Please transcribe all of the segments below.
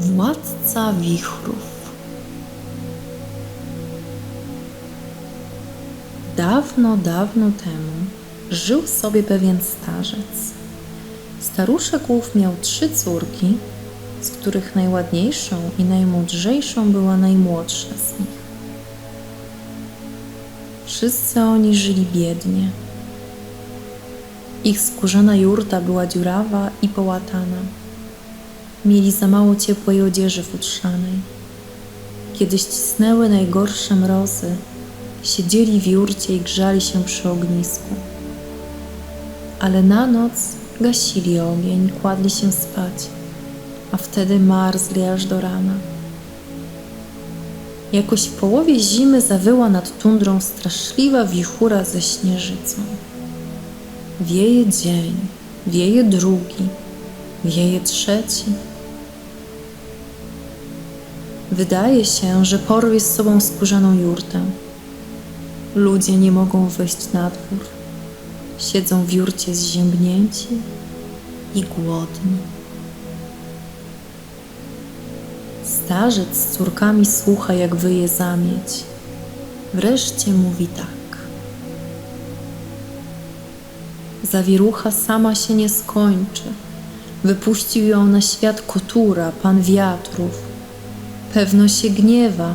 Władca wichrów. Dawno, dawno temu żył sobie pewien starzec. Staruszek ów miał trzy córki, z których najładniejszą i najmądrzejszą była najmłodsza z nich. Wszyscy oni żyli biednie. Ich skórzana jurta była dziurawa i połatana. Mieli za mało ciepłej odzieży futrzanej. Kiedy ścisnęły najgorsze mrozy, siedzieli w jurcie i grzali się przy ognisku. Ale na noc gasili ogień, kładli się spać, a wtedy marzli aż do rana. Jakoś w połowie zimy zawyła nad tundrą straszliwa wichura ze śnieżycą. Wieje dzień, wieje drugi, wieje trzeci. Wydaje się, że porwie z sobą skórzaną jurtę. Ludzie nie mogą wyjść na dwór. Siedzą w jurcie zziębnięci i głodni. Starzec z córkami słucha, jak wyje zamieć. Wreszcie mówi tak. Zawierucha sama się nie skończy. Wypuścił ją na świat kotura, pan wiatrów. Pewno się gniewa.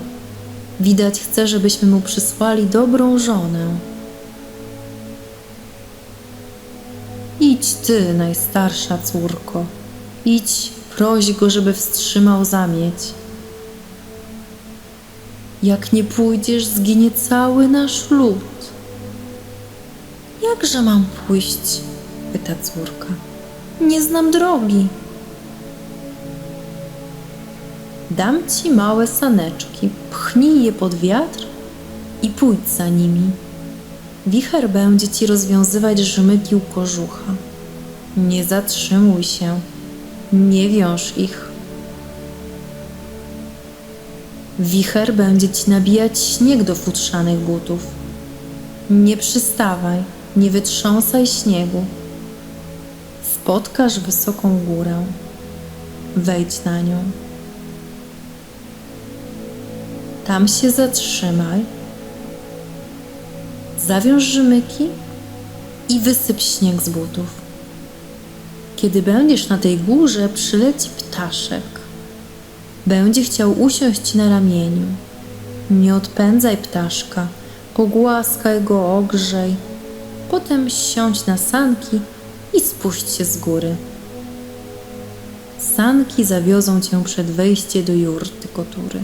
Widać chce, żebyśmy mu przysłali dobrą żonę. Idź ty, najstarsza córko. Idź, proś go, żeby wstrzymał zamieć. Jak nie pójdziesz, zginie cały nasz lud. Jakże mam pójść? pyta córka. Nie znam drogi. Dam ci małe saneczki, pchnij je pod wiatr i pójdź za nimi. Wicher będzie ci rozwiązywać żmyki u kożucha. Nie zatrzymuj się, nie wiąż ich. Wicher będzie ci nabijać śnieg do futrzanych butów. Nie przystawaj, nie wytrząsaj śniegu. Spotkasz wysoką górę. Wejdź na nią. Tam się zatrzymaj. Zawiąż żmyki i wysyp śnieg z butów. Kiedy będziesz na tej górze, przyleci ptaszek. Będzie chciał usiąść na ramieniu. Nie odpędzaj ptaszka, pogłaskaj go, ogrzej. Potem siądź na sanki i spuść się z góry. Sanki zawiozą cię przed wejście do jurty kotury.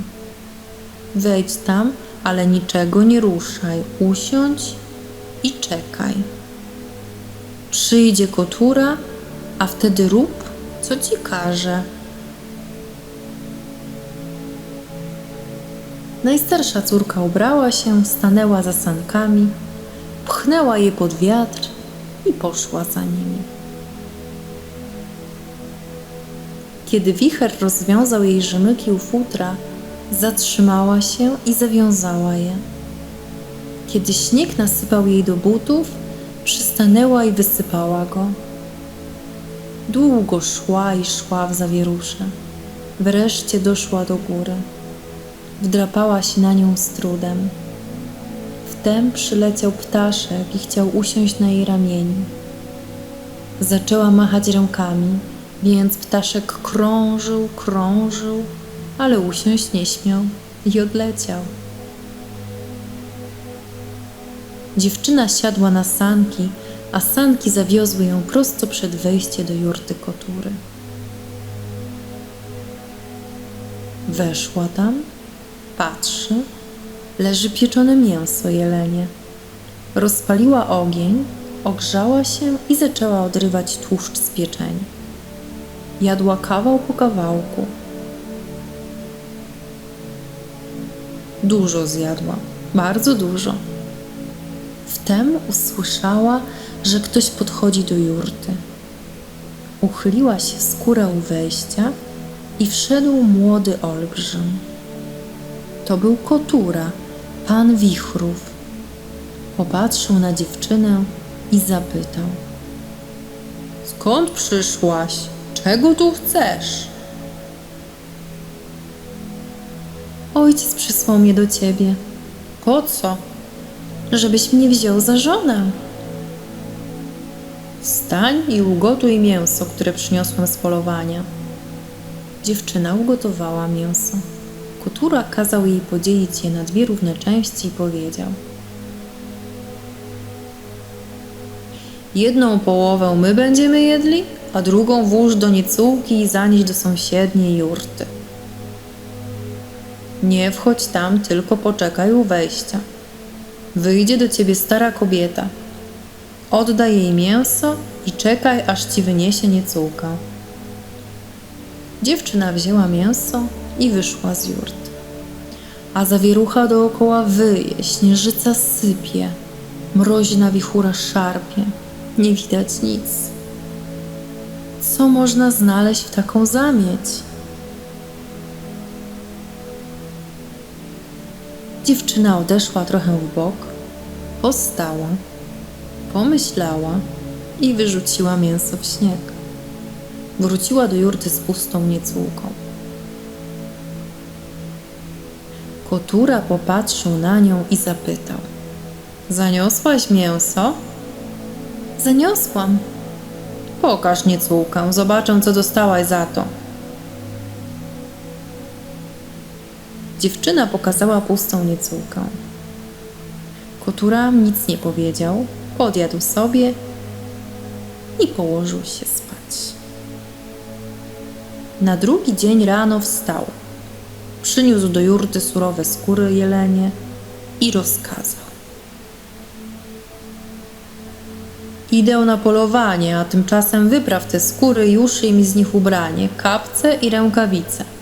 Wejdź tam, ale niczego nie ruszaj. Usiądź i czekaj. Przyjdzie kotura, a wtedy rób, co ci każe. Najstarsza córka ubrała się, stanęła za sankami, pchnęła je pod wiatr i poszła za nimi. Kiedy wicher rozwiązał jej rzemyki u futra, zatrzymała się i zawiązała je. Kiedy śnieg nasypał jej do butów, przystanęła i wysypała go. Długo szła i szła w zawierusze. Wreszcie doszła do góry. Wdrapała się na nią z trudem. Wtem przyleciał ptaszek i chciał usiąść na jej ramieniu. Zaczęła machać rękami, więc ptaszek krążył, krążył, ale usiąść nie śmiał i odleciał. Dziewczyna siadła na sanki, a sanki zawiozły ją prosto przed wejście do jurty kotury. Weszła tam, patrzy, leży pieczone mięso jelenie. Rozpaliła ogień, ogrzała się i zaczęła odrywać tłuszcz z pieczenia. Jadła kawał po kawałku. Dużo zjadła, bardzo dużo. Wtem usłyszała, że ktoś podchodzi do jurty. Uchyliła się skóra u wejścia i wszedł młody olbrzym. To był Kotura, pan wichrów. Popatrzył na dziewczynę i zapytał: Skąd przyszłaś? Czego tu chcesz? Ojciec przysłał mnie do ciebie. Po co? Żebyś mnie wziął za żonę. Wstań i ugotuj mięso, które przyniosłem z polowania. Dziewczyna ugotowała mięso. Kotura kazał jej podzielić je na dwie równe części i powiedział: Jedną połowę my będziemy jedli, a drugą włóż do niecułki i zanieś do sąsiedniej jurty. Nie wchodź tam, tylko poczekaj u wejścia. Wyjdzie do ciebie stara kobieta. Oddaj jej mięso i czekaj, aż ci wyniesie niecułkę. Dziewczyna wzięła mięso i wyszła z jurty. A zawierucha dookoła wyje, śnieżyca sypie, mroźna wichura szarpie, nie widać nic. Co można znaleźć w taką zamieć? Dziewczyna odeszła trochę w bok, postała, pomyślała i wyrzuciła mięso w śnieg. Wróciła do jurty z pustą niecułką. Kotura popatrzył na nią i zapytał: Zaniosłaś mięso? Zaniosłam. Pokaż niecułkę, zobaczę, co dostałaś za to. Dziewczyna pokazała pustą niecułkę. Kotura nic nie powiedział, podjadł sobie i położył się spać. Na drugi dzień rano wstał. Przyniósł do jurty surowe skóry jelenie i rozkazał. Idę na polowanie, a tymczasem wypraw te skóry uszyj mi z nich ubranie, kapce i rękawice.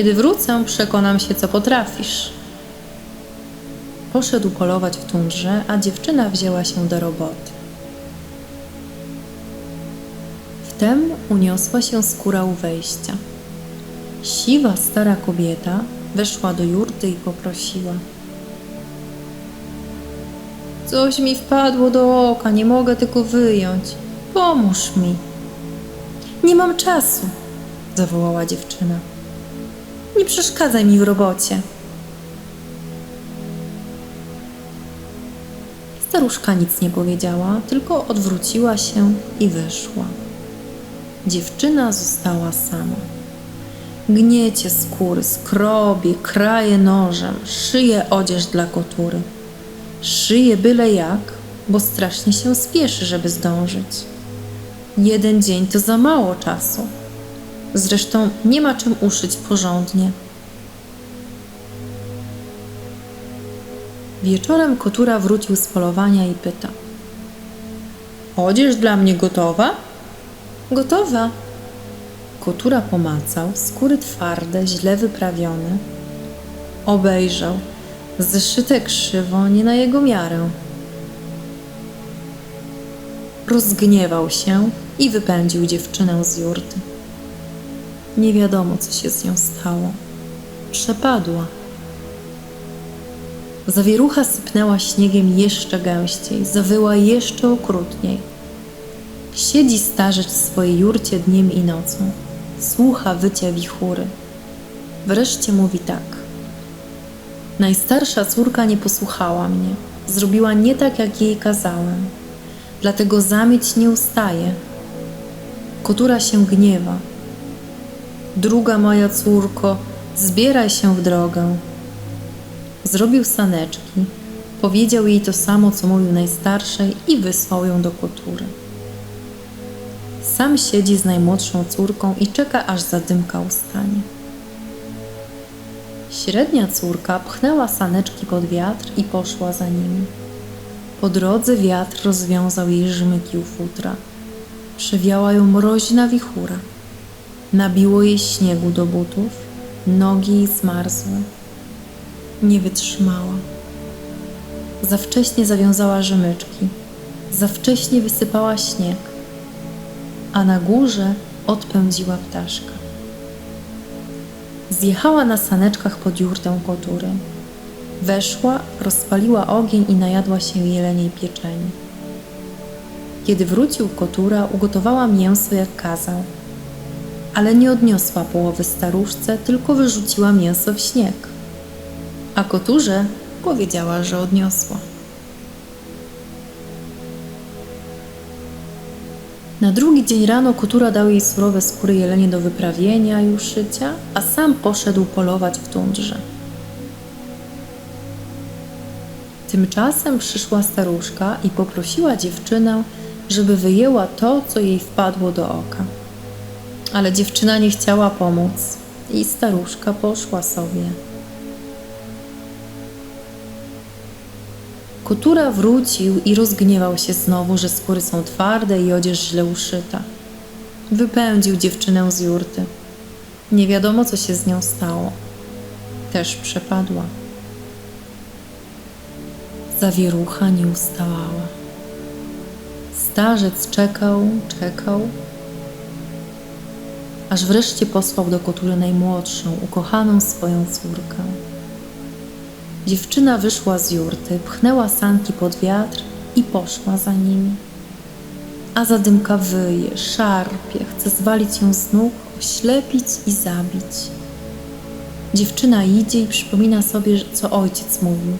Kiedy wrócę, przekonam się, co potrafisz. Poszedł polować w tundrze, a dziewczyna wzięła się do roboty. Wtem uniosła się skóra u wejścia. Siwa stara kobieta weszła do jurty i poprosiła. Coś mi wpadło do oka, nie mogę tego wyjąć. Pomóż mi. Nie mam czasu, zawołała dziewczyna. Nie przeszkadzaj mi w robocie. Staruszka nic nie powiedziała, tylko odwróciła się i wyszła. Dziewczyna została sama. Gniecie skóry, skrobie, kraje nożem, szyje odzież dla kotury. Szyje byle jak, bo strasznie się spieszy, żeby zdążyć. Jeden dzień to za mało czasu. Zresztą nie ma czym uszyć porządnie. Wieczorem kotura wrócił z polowania i pyta: Odzież dla mnie gotowa? Gotowa. Kotura pomacał, skóry twarde, źle wyprawione. Obejrzał, zszyte krzywo, nie na jego miarę. Rozgniewał się i wypędził dziewczynę z jurty. Nie wiadomo, co się z nią stało. Przepadła. Zawierucha sypnęła śniegiem jeszcze gęściej, zawyła jeszcze okrutniej. Siedzi starzec w swojej jurcie dniem i nocą, słucha wycia wichury. Wreszcie mówi tak. Najstarsza córka nie posłuchała mnie, zrobiła nie tak, jak jej kazałem. Dlatego zamieć nie ustaje. Kotura się gniewa. Druga moja córko, zbieraj się w drogę. Zrobił saneczki, powiedział jej to samo, co mówił najstarszej i wysłał ją do kotury. Sam siedzi z najmłodszą córką i czeka, aż zadymka ustanie. Średnia córka pchnęła saneczki pod wiatr i poszła za nimi. Po drodze wiatr rozwiązał jej żmyki u futra. Przewiała ją mroźna wichura. Nabiło jej śniegu do butów, nogi jej zmarzły. Nie wytrzymała. Za wcześnie zawiązała rzemyczki, za wcześnie wysypała śnieg, a na górze odpędziła ptaszka. Zjechała na saneczkach pod jurtę kotury. Weszła, rozpaliła ogień i najadła się jeleniej pieczeni. Kiedy wrócił kotura, ugotowała mięso jak kazał, ale nie odniosła połowy staruszce, tylko wyrzuciła mięso w śnieg. A koturze powiedziała, że odniosła. Na drugi dzień rano Kutura dał jej surowe skóry jelenie do wyprawienia i uszycia, a sam poszedł polować w tundrze. Tymczasem przyszła staruszka i poprosiła dziewczynę, żeby wyjęła to, co jej wpadło do oka. Ale dziewczyna nie chciała pomóc i staruszka poszła sobie. Kutura wrócił i rozgniewał się znowu, że skóry są twarde i odzież źle uszyta. Wypędził dziewczynę z jurty. Nie wiadomo, co się z nią stało. Też przepadła. Zawierucha nie ustawała. Starzec czekał, czekał, aż wreszcie posłał do Kotury najmłodszą, ukochaną swoją córkę. Dziewczyna wyszła z jurty, pchnęła sanki pod wiatr i poszła za nimi. A zadymka wyje, szarpie, chce zwalić ją z nóg, oślepić i zabić. Dziewczyna idzie i przypomina sobie, co ojciec mówił.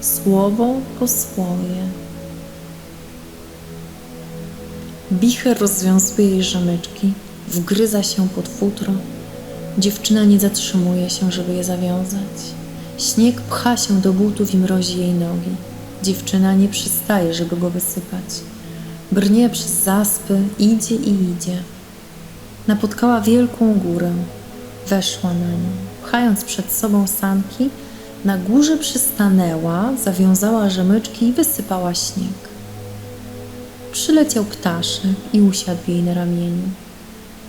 Słowo po słowie. Bicher rozwiązuje jej rzemyczki, wgryza się pod futro. Dziewczyna nie zatrzymuje się, żeby je zawiązać. Śnieg pcha się do butów i mrozi jej nogi. Dziewczyna nie przystaje, żeby go wysypać. Brnie przez zaspy, idzie i idzie. Napotkała wielką górę. Weszła na nią. Pchając przed sobą sanki, na górze przystanęła, zawiązała rzemyczki i wysypała śnieg. Przyleciał ptaszek i usiadł jej na ramieniu.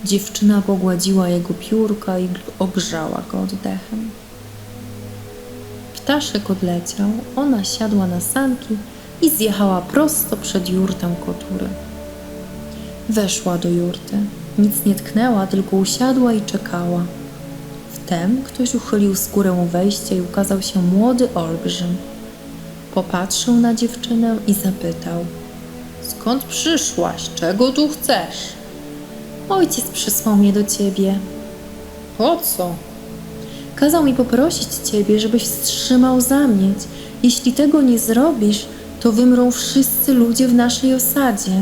Dziewczyna pogładziła jego piórka i ogrzała go oddechem. Ptaszek odleciał, ona siadła na sanki i zjechała prosto przed jurtę kotury. Weszła do jurty. Nic nie tknęła, tylko usiadła i czekała. Wtem ktoś uchylił skórę wejścia i ukazał się młody olbrzym. Popatrzył na dziewczynę i zapytał: Skąd przyszłaś? Czego tu chcesz? Ojciec przysłał mnie do ciebie. Po co? Kazał mi poprosić ciebie, żebyś wstrzymał zamieć. Jeśli tego nie zrobisz, to wymrą wszyscy ludzie w naszej osadzie.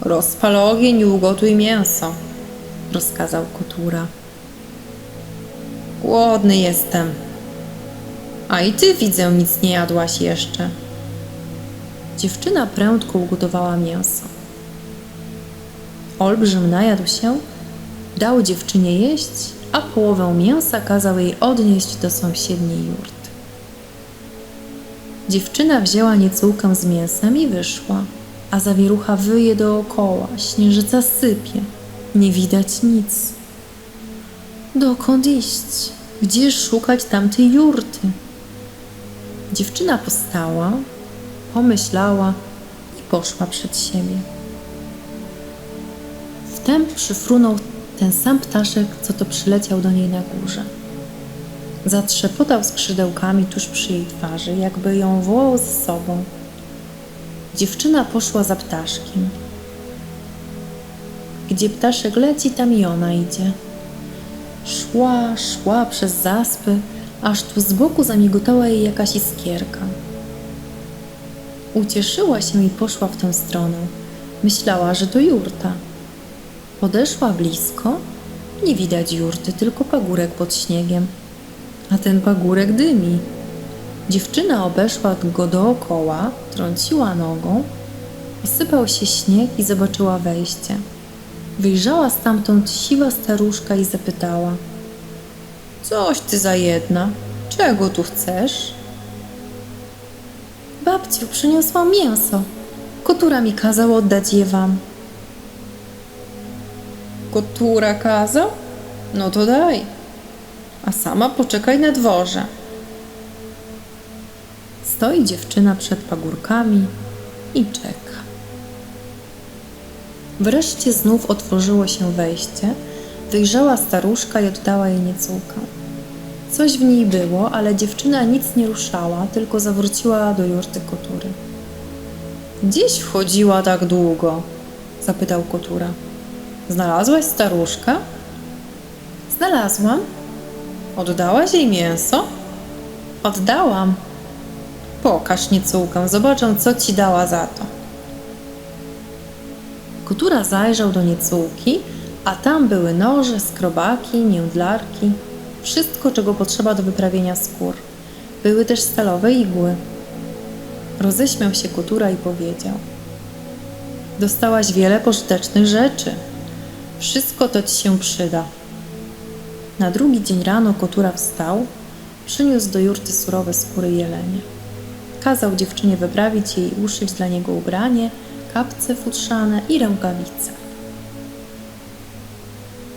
Rozpal ogień i ugotuj mięso, rozkazał Kotura. Głodny jestem. A i ty widzę, nic nie jadłaś jeszcze. Dziewczyna prędko ugotowała mięso. Olbrzym najadł się, dał dziewczynie jeść, a połowę mięsa kazał jej odnieść do sąsiedniej jurty. Dziewczyna wzięła niecułkę z mięsem i wyszła, a zawierucha wyje dookoła, śnieżyca sypie, nie widać nic. Dokąd iść? Gdzie szukać tamtej jurty? Dziewczyna postała, pomyślała i poszła przed siebie. Wtem przyfrunął ten sam ptaszek, co to przyleciał do niej na górze. Zatrzepotał skrzydełkami tuż przy jej twarzy, jakby ją wołał ze sobą. Dziewczyna poszła za ptaszkiem. Gdzie ptaszek leci, tam i ona idzie. Szła, szła przez zaspy, aż tu z boku zamigotała jej jakaś iskierka. Ucieszyła się i poszła w tę stronę. Myślała, że to jurta. Podeszła blisko, nie widać jurty, tylko pagórek pod śniegiem. A ten pagórek dymi. Dziewczyna obeszła go dookoła, trąciła nogą, osypał się śnieg i zobaczyła wejście. Wyjrzała stamtąd siwa staruszka i zapytała: Coś ty za jedna, czego tu chcesz? Babciu, przyniosłam mięso. Kotura mi kazał oddać je wam. Kotura kazał? No to daj. A sama poczekaj na dworze. Stoi dziewczyna przed pagórkami i czeka. Wreszcie znów otworzyło się wejście, wyjrzała staruszka i oddała jej niecułkę. Coś w niej było, ale dziewczyna nic nie ruszała, tylko zawróciła do jurty kotury. Gdzieś wchodziła tak długo? zapytał kotura. Znalazłaś staruszkę? Znalazłam. Oddałaś jej mięso? Oddałam. Pokaż niecółkę, zobaczę, co ci dała za to. Kotura zajrzał do niecółki, a tam były noże, skrobaki, międlarki, wszystko, czego potrzeba do wyprawienia skór. Były też stalowe igły. Roześmiał się Kotura i powiedział: Dostałaś wiele pożytecznych rzeczy. Wszystko to ci się przyda. Na drugi dzień rano Kotura wstał, przyniósł do jurty surowe skóry jelenia. Kazał dziewczynie wyprawić jej i uszyć dla niego ubranie, kapce futrzane i rękawice.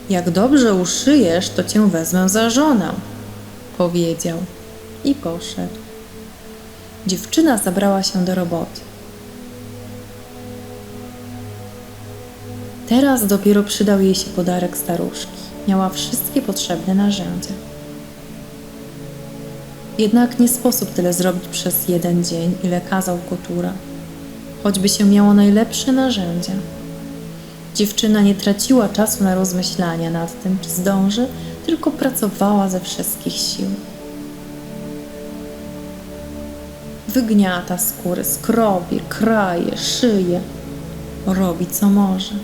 Jak dobrze uszyjesz, to cię wezmę za żonę, powiedział i poszedł. Dziewczyna zabrała się do roboty. Teraz dopiero przydał jej się podarek staruszki. Miała wszystkie potrzebne narzędzia. Jednak nie sposób tyle zrobić przez jeden dzień, ile kazał Kotura, choćby się miało najlepsze narzędzia. Dziewczyna nie traciła czasu na rozmyślania nad tym, czy zdąży, tylko pracowała ze wszystkich sił. Wygniata skóry, skrobie, kraje, szyje, robi co może.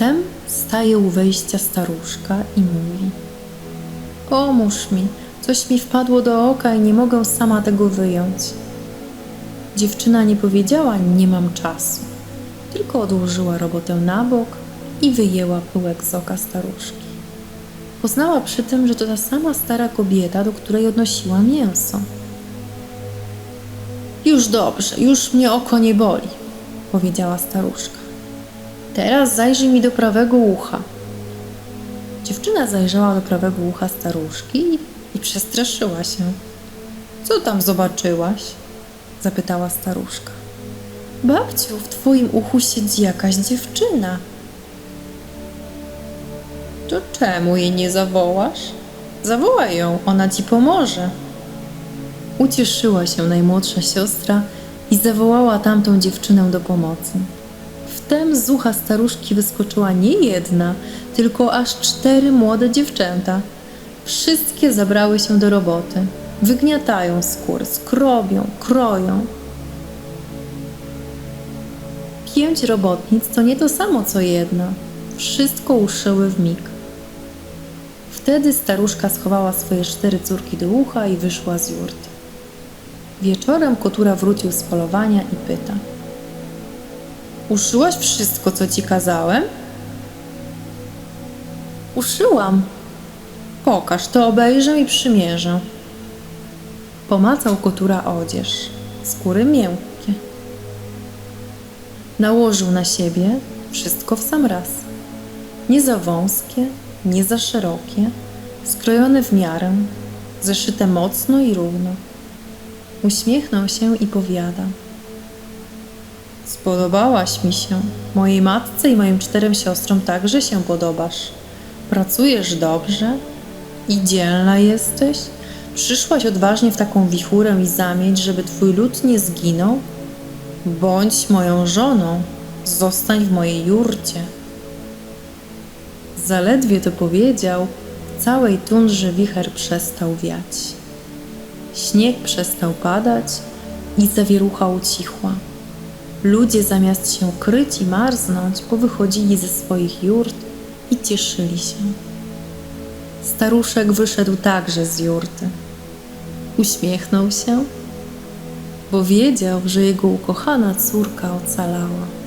Wtem staje u wejścia staruszka i mówi: Pomóż mi, coś mi wpadło do oka i nie mogę sama tego wyjąć. Dziewczyna nie powiedziała: Nie mam czasu, tylko odłożyła robotę na bok i wyjęła pyłek z oka staruszki. Poznała przy tym, że to ta sama stara kobieta, do której odnosiła mięso. Już dobrze, już mnie oko nie boli, powiedziała staruszka. Teraz zajrzyj mi do prawego ucha. Dziewczyna zajrzała do prawego ucha staruszki i, przestraszyła się. Co tam zobaczyłaś? zapytała staruszka. Babciu, w twoim uchu siedzi jakaś dziewczyna. To czemu jej nie zawołasz? Zawołaj ją, ona ci pomoże. Ucieszyła się najmłodsza siostra i zawołała tamtą dziewczynę do pomocy. Wtem z ucha staruszki wyskoczyła nie jedna, tylko aż cztery młode dziewczęta. Wszystkie zabrały się do roboty. Wygniatają skór, skrobią, kroją. Pięć robotnic to nie to samo co jedna. Wszystko uszyły w mig. Wtedy staruszka schowała swoje cztery córki do ucha i wyszła z jurty. Wieczorem kotura wrócił z polowania i pyta – Uszyłaś wszystko, co ci kazałem? Uszyłam. Pokaż, to obejrzę i przymierzę. Pomacał kotura odzież, skóry miękkie. Nałożył na siebie wszystko w sam raz. Nie za wąskie, nie za szerokie, skrojone w miarę, zeszyte mocno i równo. Uśmiechnął się i powiada – Spodobałaś mi się. Mojej matce i moim czterem siostrom także się podobasz. Pracujesz dobrze i dzielna jesteś. Przyszłaś odważnie w taką wichurę i zamieć, żeby twój lud nie zginął? Bądź moją żoną, zostań w mojej jurcie. Zaledwie to powiedział, całej tundrze wicher przestał wiać. Śnieg przestał padać i zawierucha ucichła. Ludzie zamiast się kryć i marznąć, powychodzili ze swoich jurt i cieszyli się. Staruszek wyszedł także z jurty. Uśmiechnął się, bo wiedział, że jego ukochana córka ocalała.